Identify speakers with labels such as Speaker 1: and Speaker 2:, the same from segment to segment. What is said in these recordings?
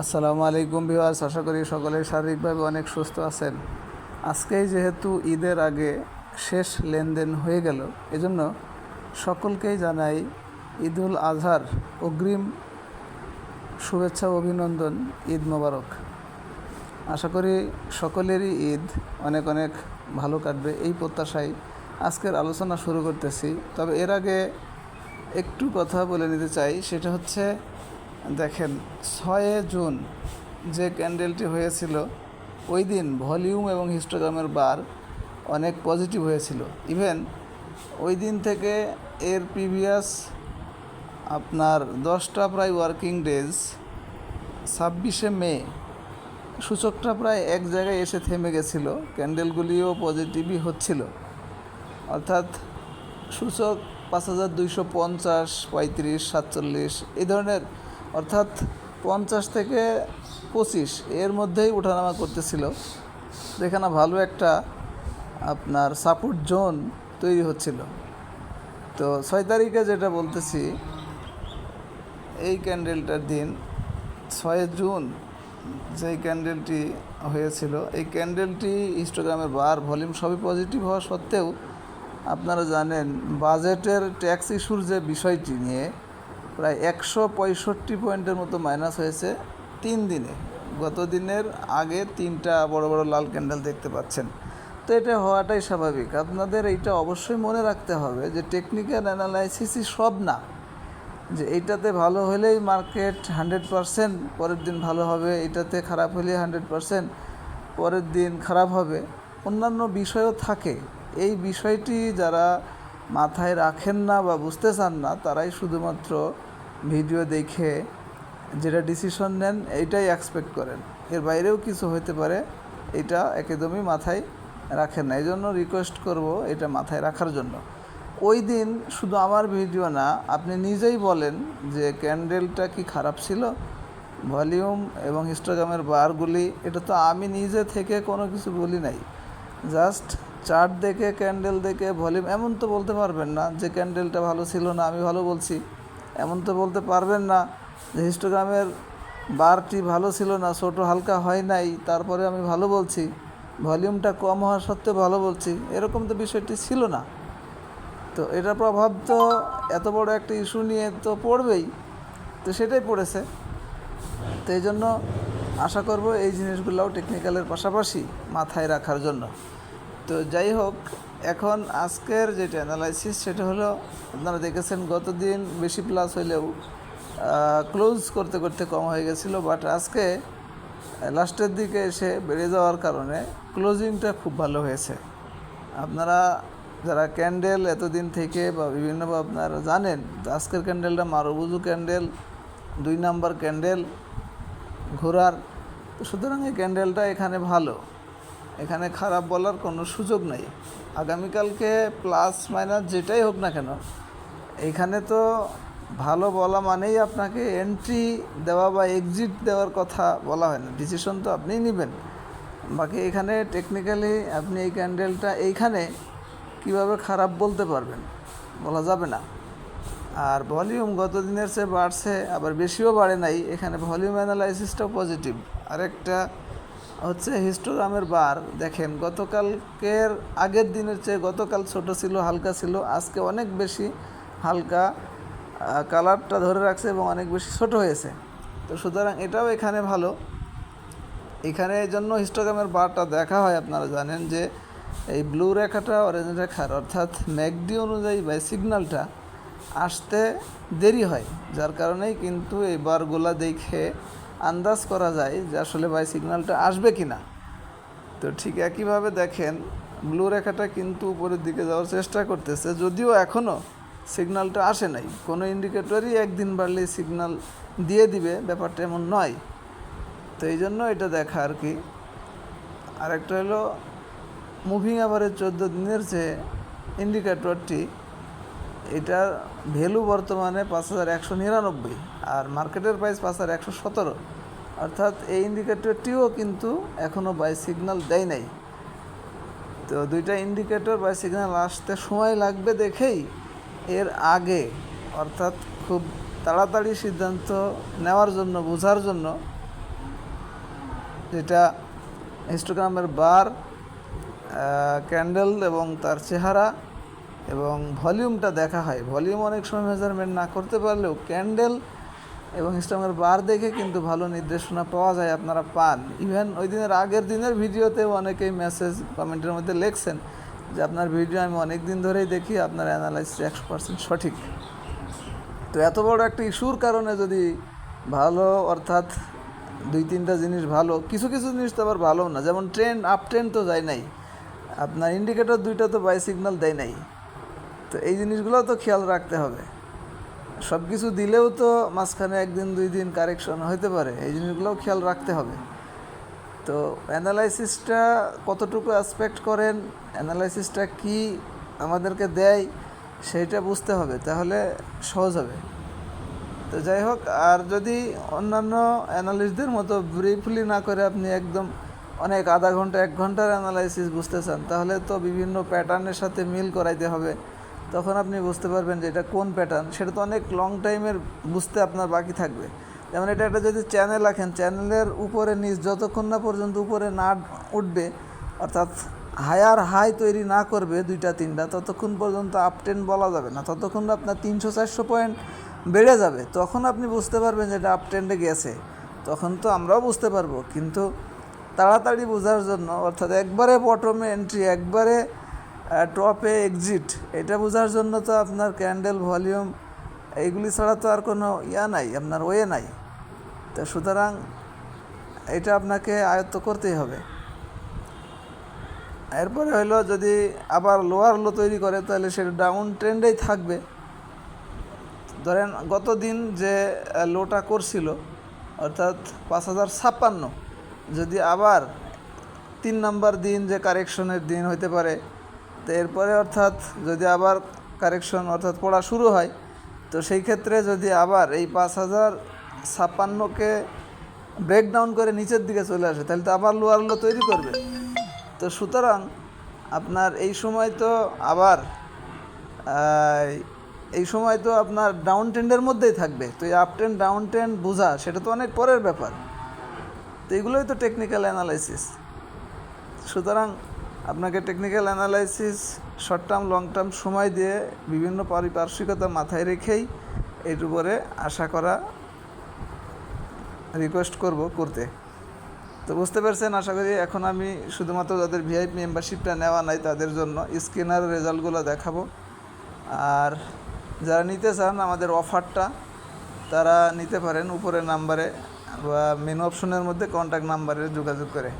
Speaker 1: আসসালামু আলাইকুম ভিউয়ার্স, আশা করি সকলে শারীরিকভাবে অনেক সুস্থ আছেন। আজকেই যেহেতু ঈদের আগে শেষ লেনদেন হয়ে গেল, এজন্য সকলকেই জানাই ঈদুল আজহার অগ্রিম শুভেচ্ছা অভিনন্দন, ঈদ মোবারক। আশা করি সকলেরই ঈদ অনেক অনেক ভালো কাটবে, এই প্রত্যাশায় আজকের আলোচনা শুরু করতেছি। তবে এর আগে একটু কথা বলে নিতে চাই, সেটা হচ্ছে দেখেন, ছয়ে জুন যে ক্যান্ডেলটি হয়েছিল, ওই দিন ভলিউম এবং হিস্টোগ্রামের বার অনেক পজিটিভ হয়েছিল। ইভেন, ওই দিন থেকে এর প্রিভিয়াস আপনার দশটা প্রায় ওয়ার্কিং ডেজ, ছাব্বিশে মে, সূচকটা প্রায় এক জায়গায় এসে থেমে গেছিল, ক্যান্ডেলগুলিও পজিটিভই হচ্ছিল। অর্থাৎ, সূচক পাঁচ হাজার দুইশো পঞ্চাশ, পঁয়ত্রিশ, সাতচল্লিশ, এই ধরনের অর্থাৎ পঞ্চাশ থেকে পঁচিশ এর মধ্যেই ওঠানামা করতেছিল। যেখানে ভালো একটা আপনার সাপোর্ট জোন তৈরি হচ্ছিল। তো ছয় তারিখে যেটা বলতেছি, এই ক্যান্ডেলটার দিন ছয় জুন যে ক্যান্ডেলটি হয়েছিল, এই ক্যান্ডেলটি ইনস্টাগ্রামের বার ভলিউম সবই পজিটিভ হওয়া সত্ত্বেও আপনারা জানেন বাজেটের ট্যাক্স ইস্যুর যে বিষয়টি নিয়ে প্রায় একশো পঁয়ষট্টি পয়েন্টের মতো মাইনাস হয়েছে তিন দিনে। গত দিনের আগে তিনটা বড় বড় লাল ক্যান্ডেল দেখতে পাচ্ছেন। তো এটা হওয়াটাই স্বাভাবিক। আপনাদের এইটা অবশ্যই মনে রাখতে হবে যে টেকনিক্যাল অ্যানালাইসিসই সব না। যে এইটাতে ভালো হলেই মার্কেট হান্ড্রেড পারসেন্ট পরের দিন ভালো হবে এটাতে খারাপ হলে হান্ড্রেড পারসেন্ট পরের দিন খারাপ হবে। অন্যান্য বিষয়ও থাকে। এই বিষয়টি যারা মাথায় রাখেন না বা বুঝতে চান না, তারাই শুধুমাত্র ভিডিও দেখে যেটা ডিসিশন নেন, এইটাই এক্সপেক্ট করেন। এর বাইরেও কিছু হতে পারে, এটা একদমই মাথায় রাখেন না। এই জন্য রিকোয়েস্ট করব এটা মাথায় রাখার জন্য। ওই দিন শুধু আমার ভিডিও না, আপনি নিজেই বলেন যে ক্যান্ডেলটা কি খারাপ ছিল? ভলিউম এবং হিস্টোগ্রামের বারগুলি এটা তো আমি নিজে থেকে কোনো কিছু বলি নাই। জাস্ট চার্ট দেখে ক্যান্ডেল দেখে ভলিউম এমন তো বলতে পারবেন না যে ক্যান্ডেলটা ভালো ছিল না, আমি ভালো বলছি। এমন তো বলতে পারবেন না যে হিস্টোগ্রামের বারটি ভালো ছিল না, ছোট হালকা হয় নাই, তারপরে আমি ভালো বলছি। ভলিউমটা কম হওয়া সত্ত্বেও ভালো বলছি। এরকম তো বিষয়টি ছিল না। তো এটার প্রভাব তো এত বড় একটা ইস্যু নিয়ে তো পড়বেই। তো সেটাই পড়েছে। তো এই জন্য আশা করব এই জিনিসগুলোও টেকনিক্যালের পাশাপাশি মাথায় রাখার জন্য। তো যাই হোক, এখন আজকের যেটা অ্যানালাইসিস সেটা হলো, আপনারা দেখেছেন গতদিন বেশি প্লাস হইলেও ক্লোজ করতে করতে কম হয়ে গেছিল বাট আজকে লাস্টের দিকে এসে বেড়ে যাওয়ার কারণে ক্লোজিংটা খুব ভালো হয়েছে। আপনারা যারা ক্যান্ডেল এতদিন থেকে বা বিভিন্নভাবে আপনারা জানেন, আজকের ক্যান্ডেলটা মারুবুজু ক্যান্ডেল দুই নাম্বার ক্যান্ডেল ঘোরার, সুতরাং এই ক্যান্ডেলটা এখানে ভালো। এখানে খারাপ বলার কোনো সুযোগ নেই। আগামীকালকে প্লাস মাইনাস যেটাই হোক না কেন এইখানে তো ভালো বলা মানেই আপনাকে এন্ট্রি দেওয়া বা এক্সিট দেওয়ার কথা বলা হয় না। ডিসিশন তো আপনিই নেবেন। বাকি এখানে টেকনিক্যালি আপনি এই ক্যান্ডেলটা এইখানে কীভাবে খারাপ বলতে পারবেন, বলা যাবে না। আর ভলিউম গত দিনের চেয়ে বাড়ছে, আবার বেশিও বাড়ে নাই। এখানে ভলিউম অ্যানালাইসিসটাও পজিটিভ আরেকটা হচ্ছে হিস্টোগ্রামের বার দেখেন, গতকালকের আগের দিনের চেয়ে গতকাল ছোট ছিল, হালকা ছিল, আজকে অনেক বেশি হালকা কালারটা ধরে রাখছে এবং অনেক বেশি ছোট হয়েছে। তো সুতরাং এটাও এখানে ভালো। এখানে এই জন্য হিস্টোগ্রামের বারটা দেখা হয়, আপনারা জানেন যে এই ব্লু রেখাটা অরেঞ্জ রেখার, অর্থাৎ ম্যাকডি অনুযায়ী বাই সিগন্যালটা আসতে দেরি হয়, যার কারণেই কিন্তু এই বারগুলা দেখে আন্দাজ করা যায় যে আসলে বাই সিগন্যালটা আসবে কি না তো ঠিক একইভাবে দেখেন ব্লু রেখাটা কিন্তু উপরের দিকে যাওয়ার চেষ্টা করতেছে, যদিও এখনও সিগন্যালটা আসে নাই। কোনো ইন্ডিকেটরই একদিন বাড়লে সিগন্যাল দিয়ে দিবে, ব্যাপারটা এমন নয়। তো এই জন্য এটা দেখা আর কি। আরেকটা হলো মুভিং আভারের চোদ্দ দিনের যে ইন্ডিকেটরটি এটার ভ্যালু বর্তমানে পাঁচ হাজার একশো নিরানব্বই আর মার্কেটের প্রাইস পাঁচ হাজার একশো সতেরো। অর্থাৎ এই ইন্ডিকেটরটিও কিন্তু এখনও বাই সিগন্যাল দেয় নাই। তো দুইটা ইন্ডিকেটর বাই সিগন্যাল আসতে সময় লাগবে দেখেই এর আগে, অর্থাৎ খুব তাড়াতাড়ি সিদ্ধান্ত নেওয়ার জন্য, বোঝার জন্য যেটা হিস্টোগ্রামের বার ক্যান্ডেল এবং তার চেহারা এবং ভলিউমটা দেখা হয়। ভলিউম অনেক সময় মেজারমেন্ট না করতে পারলেও ক্যান্ডেল এবং হিস্টোগ্রামের বার দেখে কিন্তু ভালো নির্দেশনা পাওয়া যায় আপনারা পান। ইভেন ওই দিনের আগের দিনের ভিডিওতেও অনেকেই মেসেজ কমেন্টের মধ্যে লিখছেন যে, আপনার ভিডিও আমি অনেক দিন ধরেই দেখি, আপনার অ্যানালাইসিস একশো পার্সেন্ট সঠিক। তো এত বড় একটা ইস্যুর কারণে যদি ভালো অর্থাৎ দুই তিনটা জিনিস ভালো, কিছু কিছু জিনিস তো আবার ভালো না। যেমন ট্রেন আপ ট্রেন তো যায় নাই। আপনার ইন্ডিকেটর দুইটা তো বাই সিগন্যাল দেয় নাই। তো এই জিনিসগুলো তো খেয়াল রাখতে হবে। সব কিছু দিলেও তো মাঝখানে একদিন, দুই দিন কারেকশন হতে পারে, এই জিনিসগুলোও খেয়াল রাখতে হবে। তো অ্যানালাইসিসটা কতটুকু অ্যাসপেক্ট করেন অ্যানালাইসিসটা কি আমাদেরকে দেয়, সেইটা বুঝতে হবে, তাহলে সহজ হবে। তো যাই হোক, আর যদি অন্যান্য অ্যানালিস্টদের মতো ব্রিফলি না করে আপনি একদম অনেক আধা ঘণ্টা, এক ঘণ্টার অ্যানালাইসিস বুঝতে চান, তাহলে তো বিভিন্ন প্যাটার্নের সাথে মিল করাইতে হবে। তখন আপনি বুঝতে পারবেন যে এটা কোন প্যাটার্ন সেটা তো অনেক লং টাইমের বুঝতে আপনার বাকি থাকবে। যেমন এটা একটা যদি চ্যানেল রাখেন চ্যানেলের উপরে নিচ যতক্ষণ না পর্যন্ত উপরে না উঠবে, অর্থাৎ হায়ার হাই তৈরি না করবে দুইটা, তিনটা, ততক্ষণ পর্যন্ত আপ আপটেন বলা যাবে না। ততক্ষণ আপনার তিনশো, চারশো পয়েন্ট বেড়ে যাবে। তখন আপনি বুঝতে পারবেন যে এটা আপট্রেন্ডে গেছে। তখন তো আমরাও বুঝতে পারব। কিন্তু তাড়াতাড়ি বোঝার জন্য, অর্থাৎ একবারে বটমে এন্ট্রি একবারে টপে এক্সিট এটা বোঝার জন্য তো আপনার ক্যান্ডেল ভলিউম এইগুলি ছাড়া তো আর কোনো ইয়া নাই, আপনার ওয়ে নাই। তো সুতরাং এটা আপনাকে আয়ত্ত করতেই হবে। এরপরে হলো যদি আবার লোয়ার লো তৈরি করে, তাহলে সেটা ডাউন ট্রেন্ডেই থাকবে। ধরেন গত দিন যে লোটা করছিল, অর্থাৎ পাঁচ হাজার ছাপ্পান্ন, যদি আবার তিন নম্বর দিন যে কারেকশনের দিন হইতে পারে তো এরপরে অর্থাৎ যদি আবার কারেকশন অর্থাৎ পড়া শুরু হয়, তো সেই ক্ষেত্রে যদি আবার এই পাঁচ হাজার ছাপ্পান্নকে ব্রেকডাউন করে নিচের দিকে চলে আসে, তাহলে তো আবার লোয়ার লো তৈরি করবে। তো সুতরাং আপনার এই সময় তো আবার এই সময় তো আপনার ডাউন ট্রেন্ডের মধ্যেই থাকবে। তো এই আপ ট্রেন্ড ডাউন ট্রেন্ড বোঝা, সেটা তো অনেক পরের ব্যাপার। তো এগুলোই তো টেকনিক্যাল অ্যানালাইসিস সুতরাং আপনাকে technical analysis short term long term সময় দিয়ে বিভিন্ন পারিপার্শ্বিকতা মাথায় রেখেই এর উপরে আশা করা রিকোয়েস্ট করব করতে। তো বুঝতে পারছেন, আশা করি এখন আমি শুধুমাত্র যাদের ভিআইপি মেম্বারশিপটা নেওয়া নাই তাদের জন্য স্ক্যানার রেজাল্টগুলো দেখাবো। আর যারা নিতে চান আমাদের অফারটা, তারা নিতে পারেন উপরের নাম্বারে বা মেনু অপশনের মধ্যে কন্ট্যাক্ট নাম্বারে যোগাযোগ করে।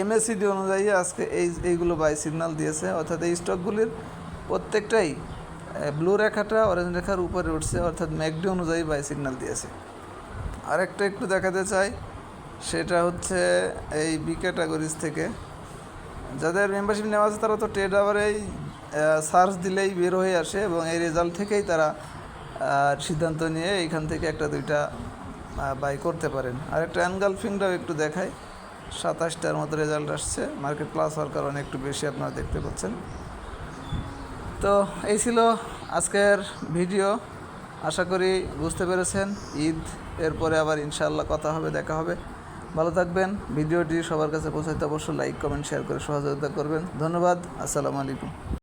Speaker 1: এমএসিডি অনুযায়ী আজকে এই, এইগুলো বাই সিগন্যাল দিয়েছে। অর্থাৎ এই স্টকগুলির প্রত্যেকটাই ব্লু রেখাটা অরেঞ্জ রেখার উপরে উঠছে, অর্থাৎ ম্যাকডি অনুযায়ী বাই সিগন্যাল দিয়েছে। আরেকটা একটু দেখাতে চাই, সেটা হচ্ছে এই বি ক্যাটাগরিজ থেকে। যাদের মেম্বারশিপ নেওয়া আছে, তারা তো ট্রেড আওয়ারেই সার্চ দিলেই বের হয়ে আসে এবং এই রেজাল্ট থেকেই তারা সিদ্ধান্ত নিয়ে এইখান থেকে একটা দুইটা বাই করতে পারেন। আর একটা অ্যাঙ্গাল ফিংটাও একটু দেখায় সাতাশটার মতো রেজাল্ট আসছে। মার্কেট প্লাস হওয়ার কারণে একটু বেশি আপনারা দেখতে পাচ্ছেন। তো এই ছিল আজকের ভিডিও আশা করি বুঝতে পেরেছেন। ঈদ এরপরে আবার ইনশাআল্লাহ কথা হবে, দেখা হবে। ভালো থাকবেন। ভিডিওটি সবার কাছে পৌঁছাতে অবশ্যই লাইক কমেন্ট শেয়ার করে সহযোগিতা করবেন। ধন্যবাদ। আসসালামু আলাইকুম।